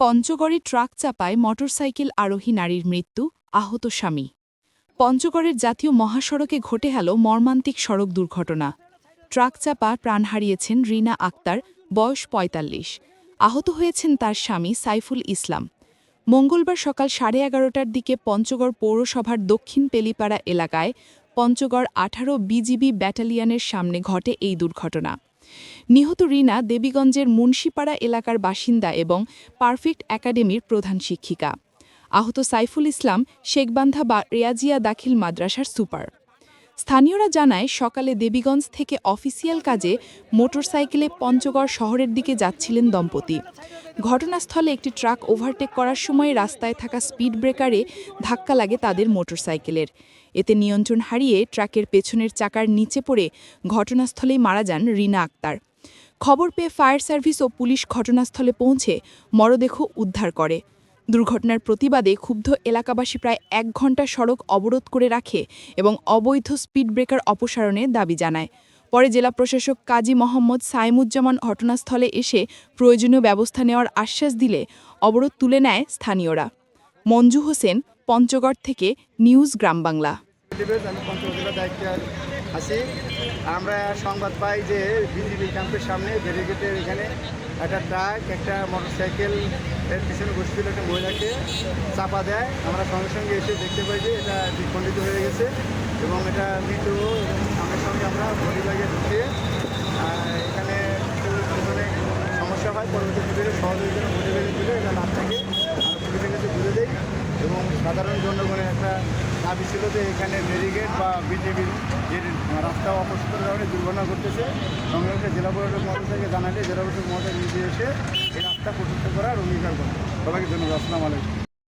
পঞ্চগড়ে ট্রাক চাপায় মোটরসাইকেল আরোহী নারীর মৃত্যু, আহত স্বামী। পঞ্চগড়ের জাতীয় মহাসড়কে ঘটে গেল মর্মান্তিক সড়ক দুর্ঘটনা। ট্রাক চাপা প্রাণ হারিয়েছেন রিনা আক্তার, বয়স ৪৫ আহত হয়েছেন তার স্বামী সাইফুল ইসলাম। মঙ্গলবার সকাল সাড়ে এগারোটার দিকে পঞ্চগড় পৌরসভার দক্ষিণ পেলিপাড়া এলাকায় পঞ্চগড় আঠারো বিজিবি ব্যাটালিয়নের সামনে ঘটে এই দুর্ঘটনা। নিহত রিনা দেবীগঞ্জের মুন্সিপাড়া এলাকার বাসিন্দা এবং পারফেক্ট একাডেমির প্রধান শিক্ষিকা। আহত সাইফুল ইসলাম, শেখবান্ধা বা রেয়াজিয়া দাখিল মাদ্রাসার সুপার। স্থানীয়রা জানায়, সকালে দেবীগঞ্জ থেকে অফিসিয়াল কাজে মোটরসাইকেলে পঞ্চগড় শহরের দিকে যাচ্ছিলেন দম্পতি। ঘটনাস্থলে একটি ট্রাক ওভারটেক করার সময় রাস্তায় থাকা স্পিড ব্রেকারে ধাক্কা লাগে তাদের মোটরসাইকেলের। এতে নিয়ন্ত্রণ হারিয়ে ট্রাকের পেছনের চাকার নিচে পড়ে ঘটনাস্থলেই মারা যান রিনা আক্তার। খবর পেয়ে ফায়ার সার্ভিস ও পুলিশ ঘটনাস্থলে পৌঁছে মরদেহ উদ্ধার করে। দুর্ঘটনার প্রতিবাদে ক্ষুব্ধ এলাকাবাসী প্রায় এক ঘণ্টা সড়ক অবরোধ করে রাখে এবং অবৈধ স্পিড ব্রেকার অপসারণের দাবি জানায়। পরে জেলা প্রশাসক কাজী মোহাম্মদ সাইমুজ্জামান ঘটনাস্থলে এসে প্রয়োজনীয় ব্যবস্থা নেওয়ার আশ্বাস দিলে অবরোধ তুলে নেয় স্থানীয়রা। মঞ্জু হোসেন, পঞ্চগড় থেকে নিউজ গ্রাম বাংলা। আছি। আমরা সংবাদ পাই যে বিজিবি ক্যাম্পের সামনে এখানে একটা ট্রাক, একটা মোটরসাইকেল, এর পিছনে বসেছিল একটা মহিলাকে চাপা দেয়। আমরা সঙ্গে সঙ্গে এসে দেখতে পাই যে এটা বিখণ্ডিত হয়ে গেছে এবং এটা মৃত আমরা পরিবাগে ঢুকে আহ, এখানে সমস্যা হয় পরবর্তী পুলিশের সহযোগিতা পরিবাগে তুলে এটা লাভ থেকে আর পুলিশের কাছে ঘুরে দিই এবং সাধারণ জনগণের একটা দাবি ছিল যে এখানে ব্যারিগেড বা বিজেপির যে রাস্তা অপরিষ্কার কারণে দুর্ঘটনা ঘটতেছে সঙ্গে জেলা প্রশাসক মহাশয়কে জানালে জেলা প্রশাসক মহাশয় নিজে এসে এই রাস্তা প্রতিষ্ঠা করার অঙ্গীকার করে। সবাইকে ধন্যবাদ আসসালামু আলাইকুম।